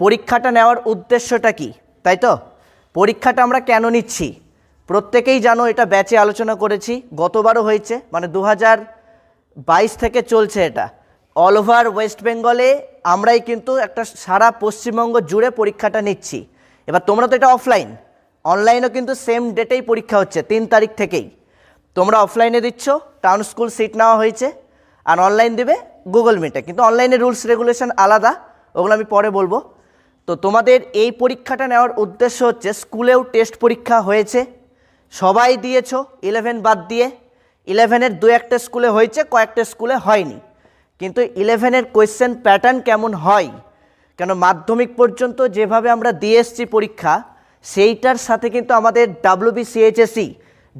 পরীক্ষাটা নেওয়ার উদ্দেশ্যটা কি? তাই তো? পরীক্ষাটা আমরা কেন নিচ্ছি? প্রত্যেকেই জানো এটা ব্যাচে আলোচনা করেছি, গতবারও হয়েছে মানে দু বাইশ থেকে চলছে এটা। অল ওভার ওয়েস্ট বেঙ্গলে আমরাই কিন্তু একটা সারা পশ্চিমবঙ্গ জুড়ে পরীক্ষাটা নিচ্ছি। এবার তোমরা তো এটা অফলাইন অনলাইনও কিন্তু সেম ডেটেই পরীক্ষা হচ্ছে, তিন তারিখ থেকেই। তোমরা অফলাইনে দিচ্ছ টাউন স্কুল সিট নেওয়া হয়েছে, আর অনলাইন দেবে গুগল মিটে কিন্তু অনলাইনে রুলস রেগুলেশন আলাদা, ওগুলো আমি পরে বলব। তো তোমাদের এই পরীক্ষাটা নেওয়ার উদ্দেশ্য হচ্ছে, স্কুলেও টেস্ট পরীক্ষা হয়েছে। সবাই দিয়েছ ইলেভেন বাদ দিয়ে। ইলেভেনের দু একটা স্কুলে হয়েছে, কয়েকটা স্কুলে হয়নি। কিন্তু ইলেভেনের কোয়েশ্চেন প্যাটার্ন কেমন হয়? কেন মাধ্যমিক পর্যন্ত যেভাবে আমরা দিয়ে এসছি পরীক্ষা, সেইটার সাথে কিন্তু আমাদের ডাব্লিউ বিসিএইচএসি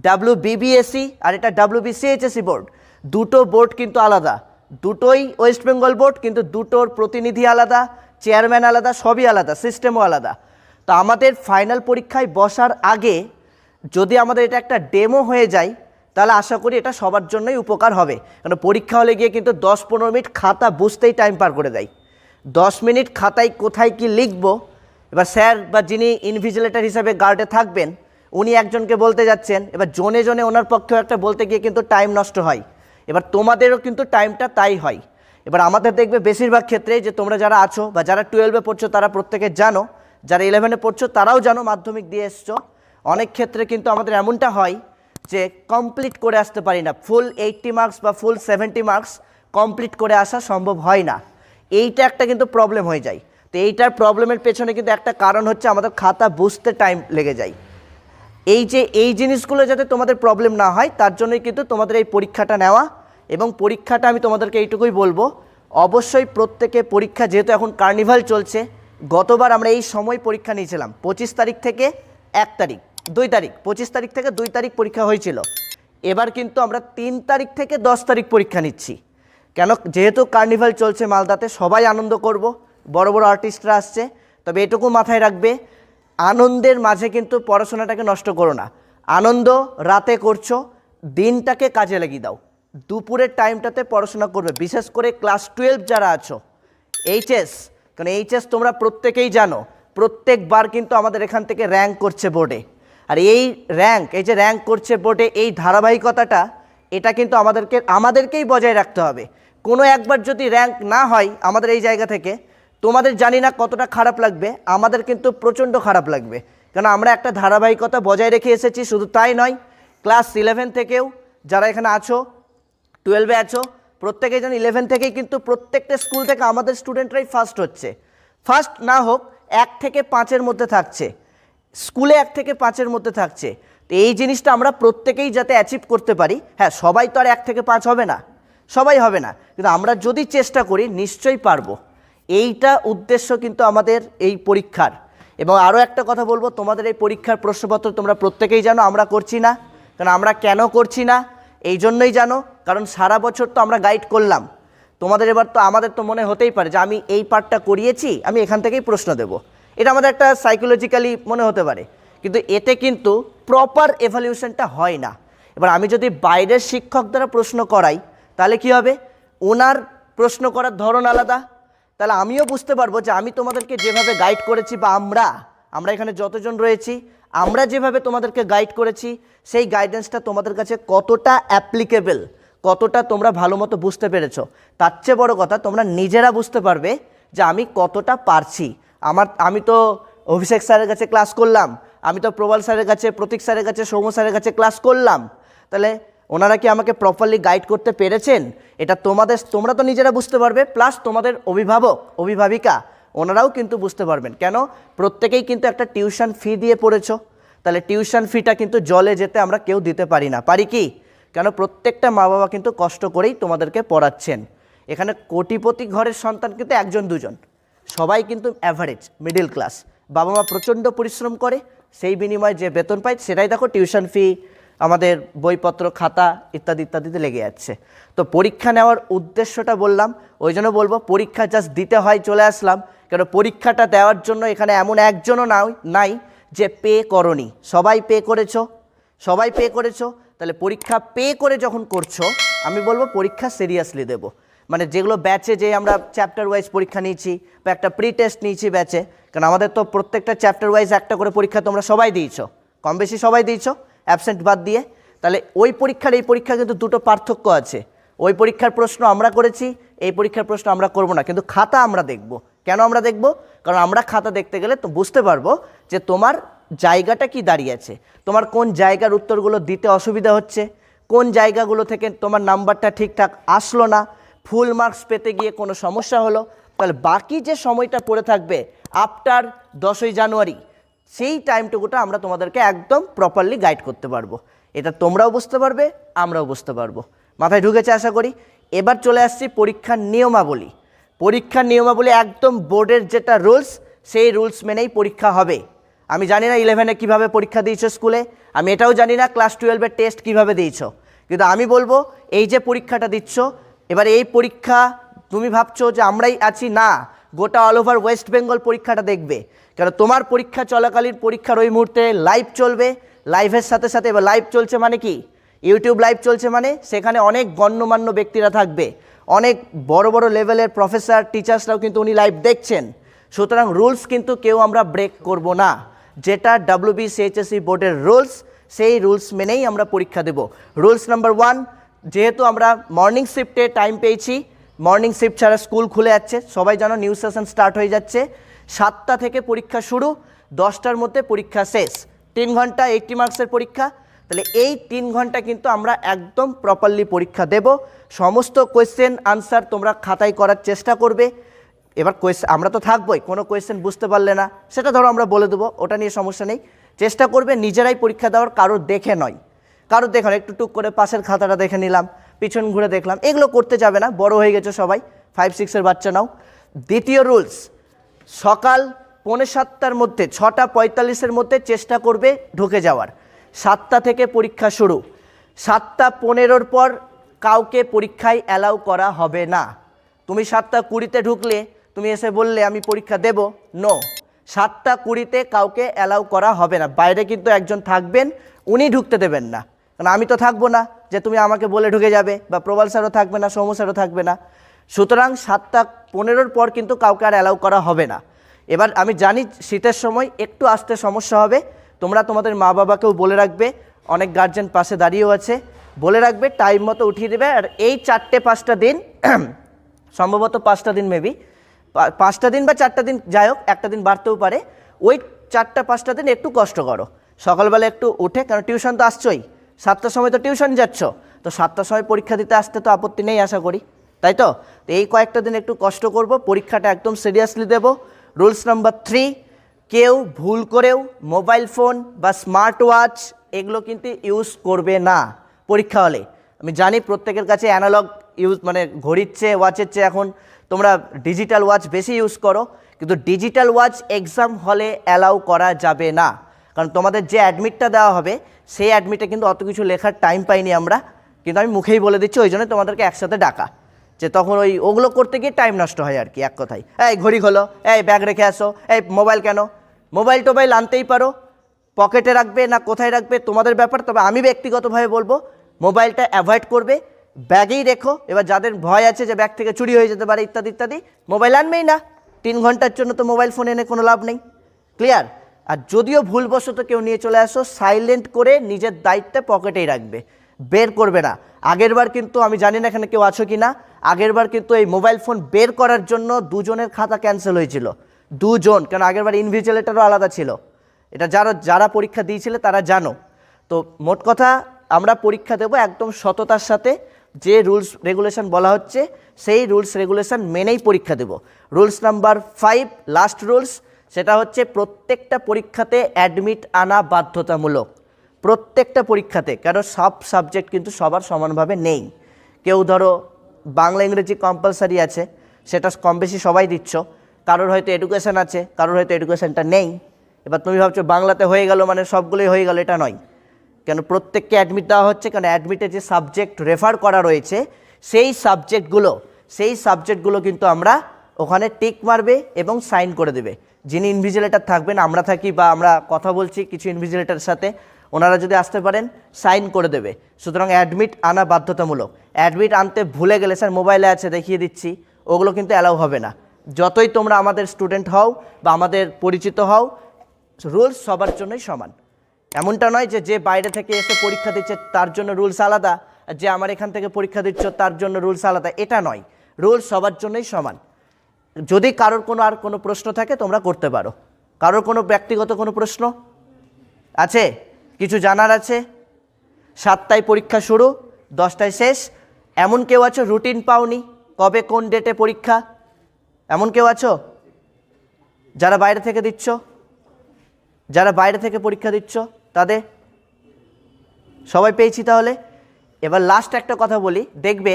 ডাব্লিউ বিবিএসি আর এটা ডাব্লিউ বিসিএইচএসি বোর্ড দুটো বোর্ড কিন্তু আলাদা। দুটোই ওয়েস্ট বেঙ্গল বোর্ড কিন্তু দুটোর প্রতিনিধি আলাদা। চেয়ারম্যান আলাদা, সবই আলাদা, সিস্টেমও আলাদা। তো আমাদের ফাইনাল পরীক্ষায় বসার আগে যদি আমাদের এটা একটা ডেমো হয়ে যায়, তাহলে আশা করি এটা সবার জন্যই উপকার হবে। কারণ পরীক্ষা হলে গিয়ে কিন্তু দশ পনেরো মিনিট খাতা বুঝতেই টাইম পার করে দেয়। দশ মিনিট খাতায় কোথায় কি লিখব, এবার স্যার বা যিনি ইনভিজিলেটার হিসাবে গার্ডে থাকবেন, উনি একজনকে বলতে যাচ্ছেন, এবার জনে জনে ওনার পক্ষেও একটা বলতে গিয়ে কিন্তু টাইম নষ্ট হয়। এবার তোমাদেরও কিন্তু টাইমটা তাই হয়। এবার আমাদের দেখবে বেশিরভাগ ক্ষেত্রে যে তোমরা যারা আছো বা যারা টুয়েলভে পড়ছো, তারা প্রত্যেকে জানো। যারা ইলেভেনে পড়ছো, তারাও জানো মাধ্যমিক দিয়ে এসছো। অনেক ক্ষেত্রে কিন্তু আমাদের এমনটা হয় যে কমপ্লিট করে আসতে পারি না। ফুল এইটটি মার্কস বা ফুল সেভেন্টি মার্কস কমপ্লিট করে আসা সম্ভব হয় না। এইটা একটা কিন্তু প্রবলেম হয়ে যায়। তো এইটার প্রবলেমের পেছনে কিন্তু একটা কারণ হচ্ছে আমাদের খাতা বুঝতে টাইম লেগে যায়। এই যে, এই জিনিসগুলো যাতে তোমাদের প্রবলেম না হয়, তার জন্যই কিন্তু তোমাদের এই পরীক্ষাটা নেওয়া। এবং পরীক্ষাটা আমি তোমাদেরকে এইটুকুই বলব। অবশ্যই প্রত্যেকে পরীক্ষা, যেহেতু এখন কার্নিভাল চলছে, গতবার আমরা এই সময় পরীক্ষা নিয়েছিলাম। পঁচিশ তারিখ থেকে এক তারিখ, দুই তারিখ, পঁচিশ তারিখ থেকে দুই তারিখ পরীক্ষা হয়েছিল। এবার কিন্তু আমরা তিন তারিখ থেকে দশ তারিখ পরীক্ষা নিচ্ছি। কেন? যেহেতু কার্নিভাল চলছে মালদাতে, সবাই আনন্দ করব, বড় বড় আর্টিস্টরা আসছে, তবে এটুকু মাথায় রাখবে, আনন্দের মাঝে কিন্তু পড়াশোনাটাকে নষ্ট করো না। আনন্দ রাতে করছ, দিনটাকে কাজে লাগিয়ে দাও। দুপুরের টাইমটাতে পড়াশোনা করবে, বিশেষ করে ক্লাস টুয়েলভ যারা আছো। এইচএস কারণ এইচএস তোমরা প্রত্যেকেই জানো, প্রত্যেকবার কিন্তু আমাদের এখান থেকে র্যাঙ্ক করছে বোর্ডে আর এই র্যাঙ্ক এই যে র্যাঙ্ক করছে বোর্ডে এই ধারাবাহিকতাটা, এটা কিন্তু আমাদেরকে, আমাদেরকেই বজায় রাখতে হবে। কোনো একবার যদি র্যাঙ্ক না হয় আমাদের এই জায়গা থেকে, তোমাদের জানি না কতটা খারাপ লাগবে, আমাদের কিন্তু প্রচণ্ড খারাপ লাগবে। কারণ আমরা একটা ধারাবাহিকতা বজায় রেখে এসেছি, শুধু তাই নয় ক্লাস ইলেভেন থেকেও যারা এখানে আছো টুয়েলভে আছো। প্রত্যেকেই যেন ইলেভেন থেকেই কিন্তু প্রত্যেকটা স্কুল থেকে আমাদের স্টুডেন্টরাই ফার্স্ট হচ্ছে। ফার্স্ট না হোক, এক থেকে পাঁচের মধ্যে থাকছে। স্কুলে এক থেকে পাঁচের মধ্যে থাকছে। তো এই জিনিসটা আমরা প্রত্যেকেই যাতে অ্যাচিভ করতে পারি হ্যাঁ সবাই তো আর এক থেকে পাঁচ হবে না। সবাই হবে না। কিন্তু আমরা যদি চেষ্টা করি, নিশ্চয়ই পারব। এইটা উদ্দেশ্য কিন্তু আমাদের এই পরীক্ষার। এবং আরও একটা কথা বলব, তোমাদের এই পরীক্ষার প্রশ্নপত্র তোমরা প্রত্যেকেই জানো, আমরা করছি না। কারণ আমরা কেন করছি না? এই জন্যই জানো, কারণ সারা বছর তো আমরা গাইড করলাম। তোমাদের এবার তো আমাদের তো মনে হতেই পারে যে আমি এই পার্টটা করিয়েছি, আমি এখান থেকেই প্রশ্ন দেব। এটা আমাদের একটা সাইকোলজিক্যালি মনে হতে পারে। কিন্তু এতে কিন্তু প্রপার এভালিউশনটা হয় না। এবার আমি যদি বাইরের শিক্ষক দ্বারা প্রশ্ন করাই, তাহলে কি হবে? ওনার প্রশ্ন করার ধরন আলাদা। তাহলে আমিও বুঝতে পারব যে আমি তোমাদেরকে যেভাবে গাইড করেছি বা আমরা আমরা এখানে যতজন রয়েছি, আমরা যেভাবে তোমাদেরকে গাইড করেছি, সেই গাইডেন্সটা তোমাদের কাছে কতটা অ্যাপ্লিকেবল কতটা তোমরা ভালো মতো বুঝতে পেরেছ। তার চেয়ে বড় কথা, তোমরা নিজেরা বুঝতে পারবে যে আমি কতটা পারছি। আমার, আমি তো অভিষেক স্যারের কাছে ক্লাস করলাম, আমি তো প্রবাল স্যারের কাছে, প্রতীক স্যারের কাছে, সৌম্য স্যারের কাছে ক্লাস করলাম। তাহলে ওনারা কি আমাকে প্রপারলি গাইড করতে পেরেছেন? এটা তোমাদের, তোমরা তো নিজেরা বুঝতে পারবে প্লাস তোমাদের অভিভাবক, অভিভাবিকা ওনারাও কিন্তু বুঝতে পারবেন। কেন? প্রত্যেকেই কিন্তু একটা টিউশন ফি দিয়ে পড়েছো। তাহলে টিউশন ফিটা কিন্তু জলে যেতে আমরা কেউ দিতে পারি না। পারি কি? কেন? প্রত্যেকটা মা বাবা কিন্তু কষ্ট করেই তোমাদেরকে পড়াচ্ছেন। এখানে কোটিপতি ঘরের সন্তান কিন্তু একজন, দুজন। সবাই কিন্তু অ্যাভারেজ মিডিল ক্লাস বাবা মা প্রচণ্ড পরিশ্রম করে, সেই বিনিময়ে যে বেতন পায়, সেটাই দেখো টিউশন ফি, আমাদের বইপত্র, খাতা ইত্যাদি, ইত্যাদিতে লেগে যাচ্ছে। তো পরীক্ষা নেওয়ার উদ্দেশ্যটা বললাম, ওই জন্য বলব পরীক্ষা জাস্ট দিতে হয়, চলে আসলাম। কেন পরীক্ষাটা দেওয়ার জন্য এখানে এমন একজনও নাই নাই যে পে করনি। সবাই পে করেছ? সবাই পে করেছ? তাহলে পরীক্ষা পে করে যখন করছ, আমি বলব পরীক্ষা সিরিয়াসলি দেবো। মানে যেগুলো ব্যাচে যে আমরা চ্যাপ্টার ওয়াইজ পরীক্ষা নিয়েছি বা একটা প্রি টেস্ট নিয়েছি ব্যাচে কারণ আমাদের তো প্রত্যেকটা চ্যাপ্টার ওয়াইজ একটা করে পরীক্ষা তোমরা সবাই দিয়েছ। কম বেশি সবাই দিয়েছ অ্যাবসেন্ট বাদ দিয়ে। তাহলে ওই পরীক্ষার এই পরীক্ষা কিন্তু দুটো পার্থক্য আছে। ওই পরীক্ষার প্রশ্ন আমরা করেছি, এই পরীক্ষার প্রশ্ন আমরা করব না, কিন্তু খাতা আমরা দেখব। কেন আমরা দেখব? কারণ আমরা খাতা দেখতে গেলে তো বুঝতে পারব যে তোমার জায়গাটা কি দাঁড়িয়ে আছে। তোমার কোন জায়গার উত্তরগুলো দিতে অসুবিধা হচ্ছে? কোন জায়গাগুলো থেকে তোমার নাম্বারটা ঠিকঠাক আসলো না? ফুল মার্কস পেতে গিয়ে কোনো সমস্যা হলো? তাহলে বাকি যে সময়টা পড়ে থাকবে আফটার দশই জানুয়ারি, সেই টাইমটুকুটা আমরা তোমাদেরকে একদম প্রপারলি গাইড করতে পারব। এটা তোমরাও বুঝতে পারবে, আমরাও বুঝতে পারব। মাথায় ঢুকেছে আশা করি? এবার চলে আসছি পরীক্ষার নিয়মাবলী। পরীক্ষার নিয়মাবলী একদম বোর্ডের যেটা রুলস, সেই রুলস মেনেই পরীক্ষা হবে। আমি জানি না ইলেভেনে কীভাবে পরীক্ষা দিয়েছ স্কুলে, আমি এটাও জানি না ক্লাস টুয়েলভের টেস্ট কীভাবে দিয়েছ। কিন্তু আমি বলব, এই যে পরীক্ষাটা দিচ্ছ, এবার এই পরীক্ষা তুমি ভাবছ যে আমরাই আছি, না, গোটা অল ওভার ওয়েস্ট বেঙ্গল পরীক্ষাটা দেখবে। কারণ তোমার পরীক্ষা চলাকালীন পরীক্ষার ওই মুহূর্তে লাইভ চলবে লাইভের সাথে সাথে এবার লাইভ চলছে মানে কি? ইউটিউব লাইভ চলছে মানে সেখানে অনেক গণ্যমান্য ব্যক্তিরা থাকবে। অনেক বড় বড় লেভেলের প্রফেসর টিচার্সরাও কিন্তু উনি লাইভ দেখছেন। সুতরাং রুলস কিন্তু কেউ আমরা ব্রেক করব না। যেটা ডাব্লিউবিসিএইচএসসি বোর্ডের রুলস সেই রুলস মেনেই আমরা পরীক্ষা দেব। রুলস নাম্বার ওয়ান যেহেতু আমরা মর্নিং শিফটে টাইম পেয়েছি মর্নিং শিফট ছাড়া স্কুল খুলে যাচ্ছে, সবাই জানো নিউ সেশন স্টার্ট হয়ে যাচ্ছে। সাতটা থেকে পরীক্ষা শুরু, দশটার মধ্যে পরীক্ষা শেষ। তিন ঘণ্টা এইটটি মার্কসের পরীক্ষা তাহলে এই তিন ঘণ্টা কিন্তু আমরা একদম প্রপারলি পরীক্ষা দেব। সমস্ত কোয়েশ্চেন আনসার তোমরা খাতায় করার চেষ্টা করবে। এবার কোয়েশ্চেন আমরা তো থাকবোই, কোনো কোয়েশ্চেন বুঝতে পারলে না। সেটা ধরো আমরা বলে দেবো, ওটা নিয়ে সমস্যা নেই। চেষ্টা করবে নিজেরাই পরীক্ষা দেওয়ার, কারোর দেখে নয়। কারোর দেখে নয়, একটু টুক করে পাশের খাতাটা দেখে নিলাম, পিছন ঘুরে দেখলাম। এগুলো করতে যাবে না, বড় হয়ে গেছে সবাই। ফাইভ সিক্সের বাচ্চা নাও। দ্বিতীয় রুলস সকাল পৌনে সাতটার মধ্যে, ছটা পঁয়তাল্লিশের মধ্যে চেষ্টা করবে ঢুকে যাওয়ার। সাতটা থেকে পরীক্ষা শুরু। সাতটা পনেরোর পর কাউকে পরীক্ষায় অ্যালাউ করা হবে না। তুমি সাতটা কুড়িতে ঢুকলে, তুমি এসে বললে, আমি পরীক্ষা দেব। নো সাতটা কুড়িতে কাউকে অ্যালাউ করা হবে না। বাইরে কিন্তু একজন থাকবেন, উনি ঢুকতে দেবেন না। কারণ আমি তো থাকব না, যে তুমি আমাকে বলে ঢুকে যাবে, বা প্রবাল স্যারও থাকবে না, সৌম্য স্যারও থাকবে না। সুতরাং সাতটা পনেরোর পর কিন্তু কাউকে আর অ্যালাউ করা হবে না। এবার আমি জানি শীতের সময় একটু আসতে সমস্যা হবে। তোমরা তোমাদের মা বাবাকেও বলে রাখবে, অনেক গার্জেন পাশে দাঁড়িয়েও আছে, বলে রাখবে টাইম মতো উঠিয়ে দেবে, আর এই চারটে পাঁচটা দিন, সম্ভবত পাঁচটা দিন মেবি পাঁচটা দিন বা চারটা দিন যাই হোক, একটা দিন বাড়তেও পারে, ওই চারটা পাঁচটা দিন একটু কষ্ট করো। সকালবেলা একটু উঠে কারণ টিউশন তো আসছোই, সাতটার সময় তো টিউশন যাচ্ছ, তো সাতটার সময় পরীক্ষা দিতে আসতে তো আপত্তি নেই আশা করি, তাই তো? তো এই কয়েকটা দিন একটু কষ্ট করব, পরীক্ষাটা একদম সিরিয়াসলি দেব রুলস নাম্বার থ্রি কেউ ভুল করেও মোবাইল ফোন বা স্মার্ট ওয়াচ এগুলো কিন্তু ইউজ করবে না পরীক্ষা হলে। আমি জানি প্রত্যেকের কাছে অ্যানালগ ইউজ মানে ঘড়ির চেয়ে, ওয়াচের চেয়ে এখন তোমরা ডিজিটাল ওয়াচ বেশি ইউজ করো, কিন্তু ডিজিটাল ওয়াচ এক্সাম হলে অ্যালাউ করা যাবে না। কারণ তোমাদের যে অ্যাডমিটটা দেওয়া হবে, সেই অ্যাডমিটে কিন্তু অত কিছু লেখার টাইম পাইনি আমরা, কিন্তু আমি মুখেই বলে দিচ্ছি, ওই জন্য তোমাদেরকে একসাথে ডাকা। যে তখন ওই ওগুলো করতে গিয়ে টাইম নষ্ট হয় আর কি, এক কথায়। এই ঘড়ি খোলো, এই ব্যাগ রেখে আসো, এই মোবাইল কেন মোবাইল টোবাইল আনতেই পারো। পকেটে রাখবে না কোথায় রাখবে, তোমাদের ব্যাপার, তবে আমি ব্যক্তিগতভাবে বলব, মোবাইলটা অ্যাভয়েড করবে, ব্যাগেই রেখো। এবার যাদের ভয় আছে যে ব্যাগ থেকে চুরি হয়ে যেতে পারে, ইত্যাদি ইত্যাদি, মোবাইল আনবেই না। তিন ঘণ্টার জন্য তো মোবাইল ফোন এনে কোনো লাভ নেই। ক্লিয়ার? আর যদিও ভুলবশত কেউ নিয়ে চলে আসো, সাইলেন্ট করে নিজের দায়িত্বে পকেটেই রাখবে। বের করবে না। আগেরবার কিন্তু, আমি জানি না এখানে কেউ আছো কি না আগেরবার কিন্তু এই মোবাইল ফোন বের করার জন্য দুজনের খাতা ক্যান্সেল হয়েছিল। দুজন, কেন আগেরবার ইনভিজিলেটারও আলাদা ছিল? এটা যারা যারা পরীক্ষা দিয়েছিলে তারা জানো। তো মোট কথা, আমরা পরীক্ষা দেব একদম সততার সাথে, যে রুলস রেগুলেশন বলা হচ্ছে, সেই রুলস রেগুলেশন মেনেই পরীক্ষা দেব। Rules number five last rules সেটা হচ্ছে প্রত্যেকটা পরীক্ষাতে অ্যাডমিট আনা বাধ্যতামূলক। প্রত্যেকটা পরীক্ষাতে কারণ সব সাবজেক্ট কিন্তু সবার সমানভাবে নেই। কেউ ধরো, বাংলা, ইংরেজি কম্পালসারি আছে, সেটা কম বেশি সবাই দিচ্ছ। কারোর হয়তো এডুকেশন আছে, কারোর হয়তো এডুকেশনটা নেই। এবার তুমি ভাবছ বাংলাতে হয়ে গেল মানে সবগুলোই হয়ে গেল, এটা নয়। কেন প্রত্যেককে অ্যাডমিট দেওয়া হচ্ছে, কেন অ্যাডমিটে যে সাবজেক্ট রেফার করা রয়েছে, সেই সাবজেক্টগুলো সেই সাবজেক্টগুলো কিন্তু আমরা ওখানে টিক মারবে এবং সাইন করে দেবে। যিনি ইনভিজিলেটার থাকবেন, আমরা থাকি বা আমরা কথা বলছি কিছু ইনভিজিলেটারের সাথে, ওনারা যদি আসতে পারেন সাইন করে দেবে। সুতরাং অ্যাডমিট আনা বাধ্যতামূলক। অ্যাডমিট আনতে ভুলে গেলে, স্যার মোবাইলে আছে, দেখিয়ে দিচ্ছি। ওগুলো কিন্তু অ্যালাউ হবে না। যতই তোমরা আমাদের স্টুডেন্ট হও বা আমাদের পরিচিত হও রুলস সবার জন্যই সমান। এমনটা নয় যে যে বাইরে থেকে এসে পরীক্ষা দিচ্ছে তার জন্য রুলস আলাদা যে আমার এখান থেকে পরীক্ষা দিচ্ছ তার জন্য রুলস আলাদা, এটা নয়। রুলস সবার জন্যই সমান। যদি কারোর কোনো আর কোনো প্রশ্ন থাকে, তোমরা করতে পারো। কারোর কোনো ব্যক্তিগত কোনো প্রশ্ন আছে? কিছু জানার আছে? সাতটায় পরীক্ষা শুরু, দশটায় শেষ। এমন কেউ আছো? রুটিন পাওনি। কবে কোন ডেটে পরীক্ষা? এমন কেউ আছো? যারা বাইরে থেকে দিচ্ছ? যারা বাইরে থেকে পরীক্ষা দিচ্ছ? তাদের? সবাই পেয়েছি তাহলে? এবার লাস্ট একটা কথা বলি। দেখবে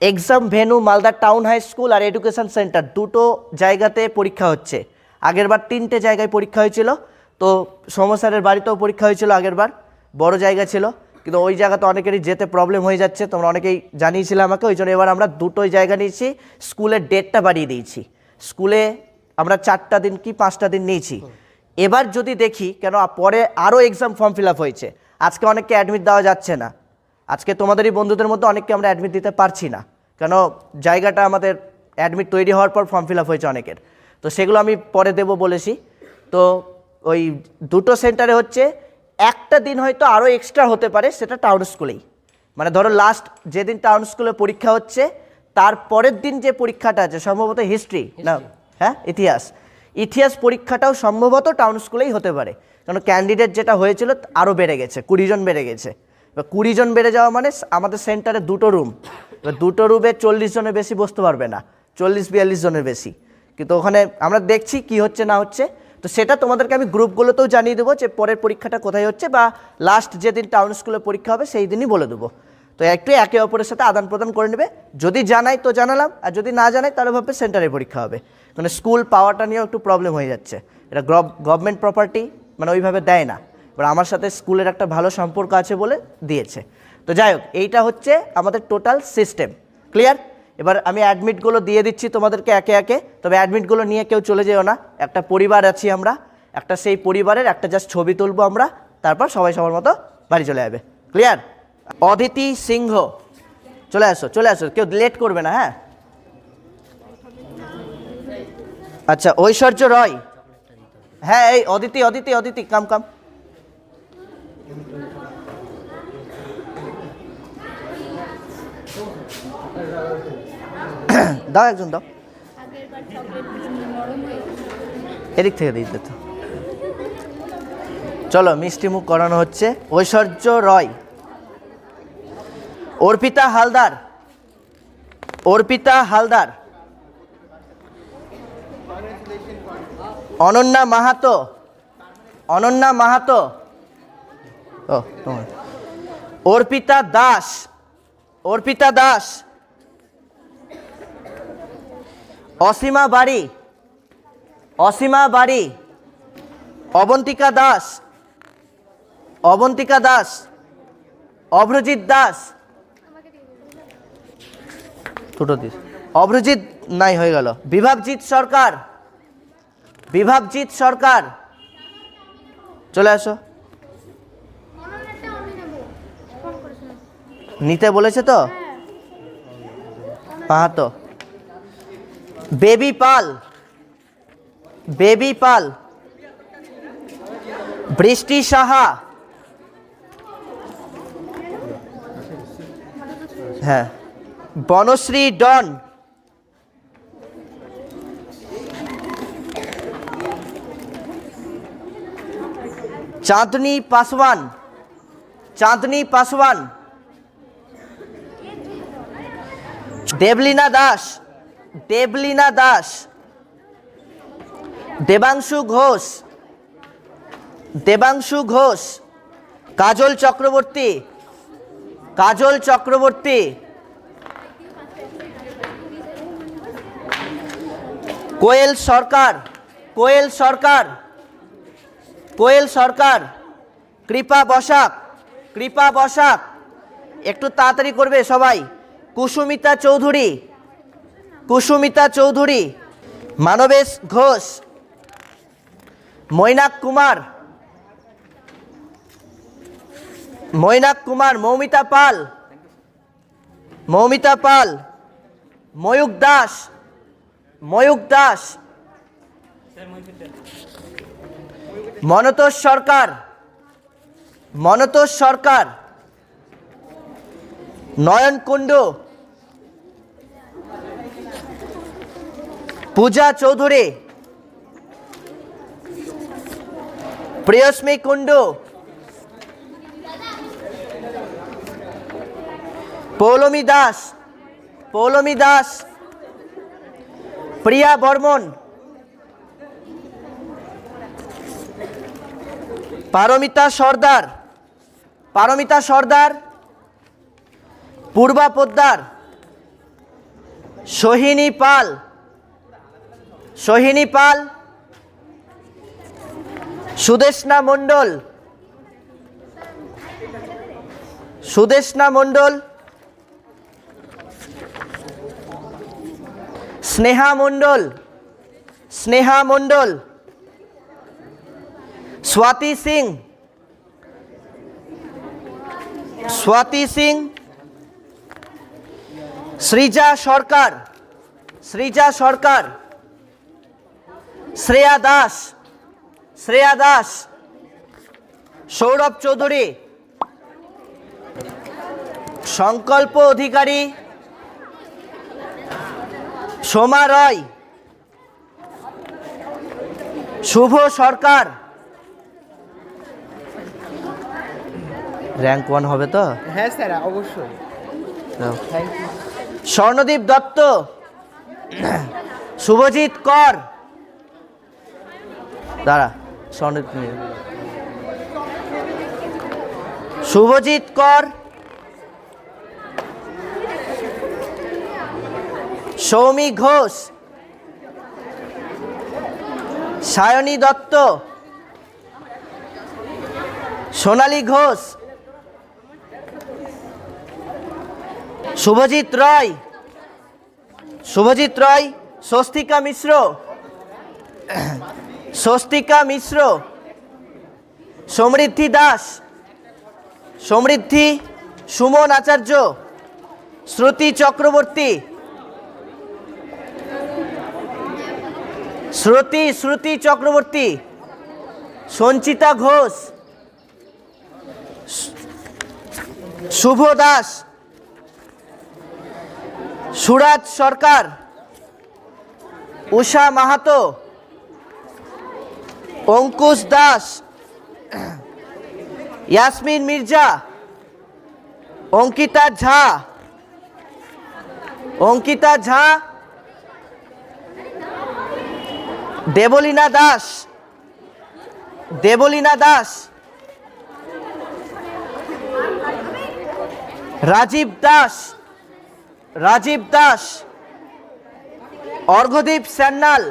exam venue Malda town high school আর এডুকেশন সেন্টার দুটো জায়গাতে পরীক্ষা হচ্ছে। আগেরবার তিনটে জায়গায় পরীক্ষা হয়েছিল। তো সমস্যারের বাড়িতেও পরীক্ষা হয়েছিল আগেরবার বড় জায়গা ছিল। কিন্তু ওই জায়গাতে অনেকেরই যেতে প্রবলেম হয়ে যাচ্ছে। তোমরা অনেকেই জানিয়েছিলে আমাকে, ওই জন্য এবার আমরা দুটোই জায়গা নিয়েছি। স্কুলের ডেটটা বাড়িয়ে দিয়েছি। স্কুলে আমরা চারটা দিন কি পাঁচটা দিন নিয়েছি। এবার যদি দেখি, কেন পরে আরও এক্সাম ফর্ম ফিল হয়েছে। আজকে অনেককে অ্যাডমিট দেওয়া যাচ্ছে না। আজকে তোমাদেরই বন্ধুদের মধ্যে অনেককে আমরা অ্যাডমিট দিতে পারছি না। কেন জায়গাটা আমাদের অ্যাডমিট তৈরি হওয়ার পর ফর্ম ফিল হয়েছে অনেকের। তো সেগুলো আমি পরে দেবো বলেছি। তো ওই দুটো সেন্টারে হচ্ছে একটা দিন হয়তো আরও এক্সট্রা হতে পারে সেটা টাউন স্কুলেই মানে ধরো লাস্ট যেদিন টাউন স্কুলে পরীক্ষা হচ্ছে তার পরের দিন যে পরীক্ষাটা আছে সম্ভবত হিস্ট্রি না? হ্যাঁ ইতিহাস। ইতিহাস পরীক্ষাটাও সম্ভবত টাউন স্কুলেই হতে পারে। কারণ ক্যান্ডিডেট যেটা হয়েছিল আরও বেড়ে গেছে কুড়ি জন বেড়ে গেছে। এবার কুড়ি জন বেড়ে যাওয়া মানে আমাদের সেন্টারে দুটো রুম এবার দুটো রুমে চল্লিশ জনের বেশি বসতে পারবে না চল্লিশ বিয়াল্লিশ জনের বেশি। কিন্তু ওখানে আমরা দেখছি কি হচ্ছে না হচ্ছে। তো সেটা তোমাদেরকে আমি গ্রুপগুলোতেও জানিয়ে দেবো যে পরের পরীক্ষাটা কোথায় হচ্ছে বা লাস্ট যেদিন টাউন স্কুলে পরীক্ষা হবে সেই দিনই বলে দেবো। তো একটু একে অপরের সাথে আদান প্রদান করে নেবে। যদি জানাই তো জানালাম, আর যদি না জানাই তাহলে ভাববে সেন্টারে পরীক্ষা হবে। মানে স্কুল পাওয়াটা নিয়েও একটু প্রবলেম হয়ে যাচ্ছে। এটা গভর্নমেন্ট প্রপার্টি মানে ওইভাবে দেয় না। এবার আমার সাথে স্কুলের একটা ভালো সম্পর্ক আছে বলে দিয়েছে। তো যাই হোক, এইটা হচ্ছে আমাদের টোটাল সিস্টেম ক্লিয়ার এবার আমি অ্যাডমিটগুলো দিয়ে দিচ্ছি তোমাদেরকে একে একে। তবে অ্যাডমিটগুলো নিয়ে কেউ চলে যেও না। একটা পরিবার আছি আমরা, একটা সেই পরিবারের, একটা জাস্ট ছবি তুলবো আমরা, তারপর সবাই সবার মতো বাড়ি চলে যাবে। ক্লিয়ার অদিতি সিংহ। চলে আসো চলে আসো। কেউ লেট করবে না হ্যাঁ? আচ্ছা ঐশ্বর্য রয়। হ্যাঁ এই অদিতি অদিতি অদিতি কাম কাম দাও একজন দাও। এদিক থেকে দিতে। তো চলো, মিষ্টি মুখ করানো হচ্ছে। ঐশ্বর্য রয়। অর্পিতা হালদার। অর্পিতা হালদার। অনন্যা মাহাতো। অনন্যা মাহাতো। ও অর্পিতা দাস। অর্পিতা দাস। অসীমা বাড়ি অসীমা বাড়ি অবন্তিকা দাস অবন্তিকা দাস অভ্রজিৎ দাস। দুটো দিস। অভ্রজিৎ নাই হয়ে গেল। বিভাবজিৎ সরকার বিভাবজিৎ সরকার। চলে আসো। নিতে বলেছে তো? পাহাতো বেবি পাল। বেবি পাল। বৃষ্টি সাহা। হ্যাঁ। বনশ্রী ডন। চাঁদনি পাসওয়ান। চাঁদনি পাসওয়ান। দেবলীনা দাস। দেবলীনা দাস, দেবাংশু ঘোষ দেবাংশু ঘোষ, কাজল চক্রবর্তী কাজল চক্রবর্তী। কোয়েল সরকার কোয়েল সরকার কোয়েল সরকার, কৃপা বসাক কৃপা বসাক। একটু তাড়াতাড়ি করবে সবাই। কুসুমিতা চৌধুরী কুসুমিতা চৌধুরী, মানবেশ ঘোষ, মৈনাক কুমার মৈনাক কুমার, মৌমিতা পাল মৌমিতা পাল, ময়ূক দাস ময়ূক দাস, মনতোষ সরকার মনতোষ সরকার, নয়ন কুণ্ডু পূজা চৌধুরী, প্রিয়স্মী কুণ্ডু, পৌলমী দাস পৌলমী দাস, প্রিয়া বর্মন, পারমিতা সর্দার পারমিতা সর্দার, পূর্বা পোদ্দার, সোহিনী পাল সোহিনী পাল সুদেশনা মণ্ডল সুদেশনা মণ্ডল, স্নেহা মণ্ডল স্নেহা মণ্ডল, স্বাতি সিং স্বাতি সিং সৃজা সরকার সৃজা সরকার শ্রেয়া দাস শ্রেয়া দাস সৌরভ চৌধুরী সংকল্প অধিকারী সোমা রয় শুভ সরকার। র্যাঙ্ক ওয়ান হবে তো? হ্যাঁ স্যার অবশ্যই। স্বর্ণদীপ দত্ত শুভজিৎ কর দাঁড়া স্বর্ণদীপ নিয়ে। শুভজিৎ কর। সৌমি ঘোষ। সায়নী দত্ত। সোনালী ঘোষ। শুভজিৎ রয়। শুভজিৎ রয়, স্বস্তিকা মিশ্র। স্বস্তিকা মিশ্র, সমৃদ্ধি দাস, সমৃদ্ধি সুমন আচার্য, শ্রুতি চক্রবর্তী, শ্রুতি শ্রুতি চক্রবর্তী, সঞ্চিতা ঘোষ, শুভ দাস, সুরাজ সরকার, উষা মাহাতো অঙ্কুশ দাস ইয়াসমিন মির্জা অঙ্কিতা ঝা অঙ্কিতা ঝা দেবলীনা দাস দেবলীনা দাস রাজীব দাস রাজীব দাস অর্ঘদীপ সান্যাল